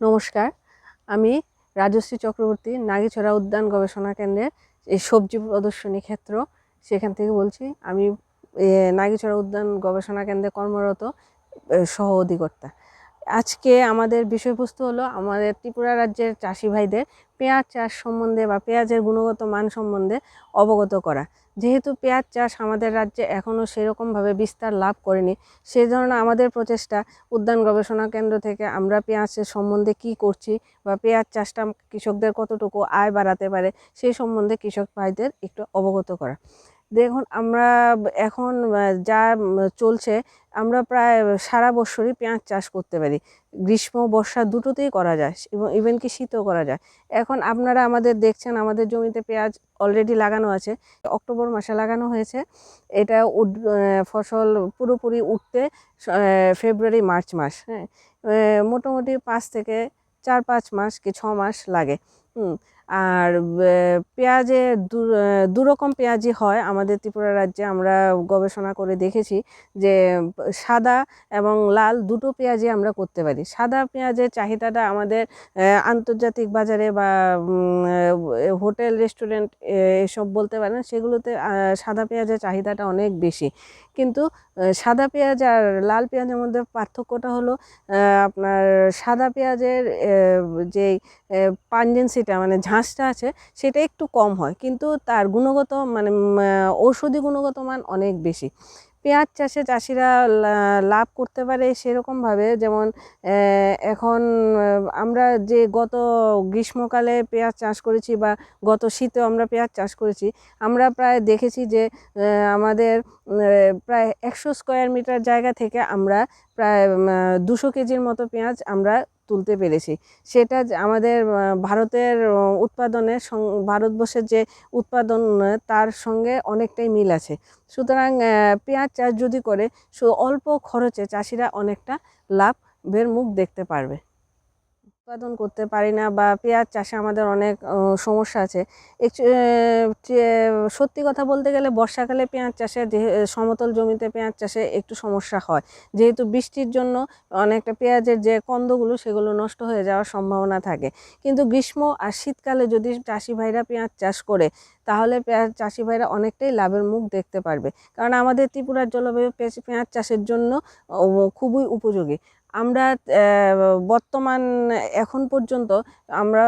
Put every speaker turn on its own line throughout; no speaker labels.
নমস্কার। আমি রাজশ্রী চক্রবর্তী, নাগিছড়া উদ্যান গবেষণা কেন্দ্রের এই সবজি প্রদর্শনী ক্ষেত্র। সেখান থেকে বলছি, আমি নাগিছড়া উদ্যান গবেষণা কেন্দ্রে কর্মরত সহ অধিকর্তা। আজকে আমাদের বিষয়বস্তু হলো, আমাদের ত্রিপুরা রাজ্যের চাষি ভাইদের পেঁয়াজ চাষ সম্বন্ধে বা পেঁয়াজের গুণগত মান সম্বন্ধে অবগত করা। যেহেতু পেঁয়াজ চাষ আমাদের রাজ্যে এখনও সেরকমভাবে বিস্তার লাভ করেনি সেই ধরনের আমাদের প্রচেষ্টা উদ্যান গবেষণা কেন্দ্র থেকে আমরা পেঁয়াজের সম্বন্ধে কি করছি বা পেঁয়াজ চাষটা কৃষকদের কতটুকু আয় বাড়াতে পারে সেই সম্বন্ধে কৃষক ভাইদের একটু অবগত করা। দেখুন, আমরা এখন যা চলছে, আমরা প্রায় সারা বছরই পেঁয়াজ চাষ করতে পারি। গ্রীষ্ম, বর্ষা দুটোতেই করা যায় এবং ইভেন কি শীতও করা যায়। এখন আপনারা আমাদের দেখছেন, আমাদের জমিতে পেঁয়াজ অলরেডি লাগানো আছে। অক্টোবর মাসে লাগানো হয়েছে। এটা ফসল পুরোপুরি উঠতে ফেব্রুয়ারি মার্চ মাস হ্যাঁ। মোটামুটি পাঁচ থেকে চার পাঁচ মাস কি ছ মাস লাগে। হুম। আর পেঁয়াজে দু আহ, রকম পেঁয়াজই হয়। আমাদের ত্রিপুরা রাজ্যে আমরা গবেষণা করে দেখেছি যে সাদা এবং লাল দুটো পেঁয়াজই আমরা করতে পারি। সাদা পেঁয়াজের চাহিদাটা আমাদের আন্তর্জাতিক বাজারে বা হোটেল রেস্টুরেন্ট এসব বলতে পারেন সেগুলোতে সাদা পেঁয়াজের চাহিদাটা অনেক বেশি। কিন্তু সাদা পেঁয়াজ আর লাল পেঁয়াজের মধ্যে পার্থক্যটা হলো আপনার সাদা পেঁয়াজের যে পাঞ্জেন্সিটা মানে ঝাঁসটা আছে, সেটা একটু কম হয়, কিন্তু তার গুণগত মানে ঔষধি গুণগত মান অনেক বেশি। পেঁয়াজ চাষে চাষিরা লাভ করতে পারে সেরকমভাবে, যেমন এখন আমরা যে গত গ্রীষ্মকালে পেঁয়াজ চাষ করেছি বা গত শীতেও আমরা পেঁয়াজ চাষ করেছি, আমরা প্রায় দেখেছি যে আমাদের প্রায় একশো স্কোয়ার মিটার জায়গা থেকে আমরা প্রায় দুশো কেজির মতো পেঁয়াজ আমরা তুলতে পেরেছি। সেটা আমাদের ভারতের উৎপাদনের ভারতবর্ষের যে উৎপাদন তার সঙ্গে অনেকটাই মিল আছে। সুতরাং পেঁয়াজ চাষ যদি করে অল্প খরচে চাষিরা অনেকটা লাভের মুখ দেখতে পারবে। উৎপাদন করতে পারি না বা পেঁয়াজ চাষে আমাদের অনেক সমস্যা আছে। সত্যি কথা বলতে গেলে বর্ষাকালে পেঁয়াজ চাষে যে, সমতল জমিতে পেঁয়াজ চাষে একটু সমস্যা হয়। যেহেতু বৃষ্টির জন্য অনেকটা পেঁয়াজের যে কন্দগুলো সেগুলো নষ্ট হয়ে যাওয়ার সম্ভাবনা থাকে। কিন্তু গ্রীষ্ম আর শীতকালে যদি চাষি ভাইরা পেঁয়াজ চাষ করে, তাহলে পেঁয়াজ চাষি ভাইরা অনেকটাই লাভের মুখ দেখতে পারবে। কারণ আমাদের ত্রিপুরার জলবায়ু পেঁয়াজ- পেঁয়াজ চাষের জন্য খুবই উপযোগী। আমরা বর্তমান, এখন পর্যন্ত আমরা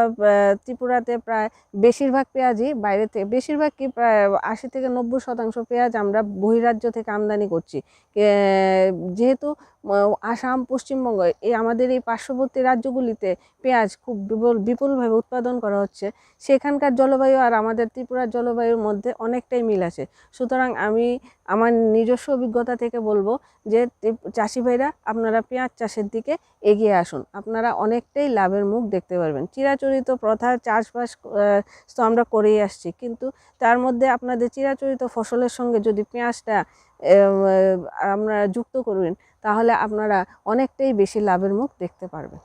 ত্রিপুরাতে প্রায় বেশিরভাগ পেঁয়াজই বাইরে থেকে, বেশিরভাগ কি প্রায় আশি থেকে নব্বই শতাংশ পেঁয়াজ আমরা বহিরাজ্য থেকে আমদানি করছি। যেহেতু আসাম, পশ্চিমবঙ্গ, এই আমাদের এই পার্শ্ববর্তী রাজ্যগুলিতে পেঁয়াজ খুব বিপুল, বিপুলভাবে উৎপাদন করা হচ্ছে। সেখানকার জলবায়ু আর আমাদের ত্রিপুরার জলবায়ুর মধ্যে অনেকটাই মিল আছে। সুতরাং আমি আমার নিজস্ব অভিজ্ঞতা থেকে বলব যে চাষি ভাইরা, আপনারা পেঁয়াজ চাষের দিকে এগিয়ে আসুন। আপনারা অনেকটাই লাভের মুখ দেখতে পারবেন। চিরাচরিত প্রথা চাষবাস তো আমরা করেই আসছি। কিন্তু তার মধ্যে আপনাদের চিরাচরিত ফসলের সঙ্গে যদি পেঁয়াজটা আমরা যুক্ত করবেন তাহলে আপনারা অনেকটাই বেশি লাভের মুখ দেখতে পারবেন।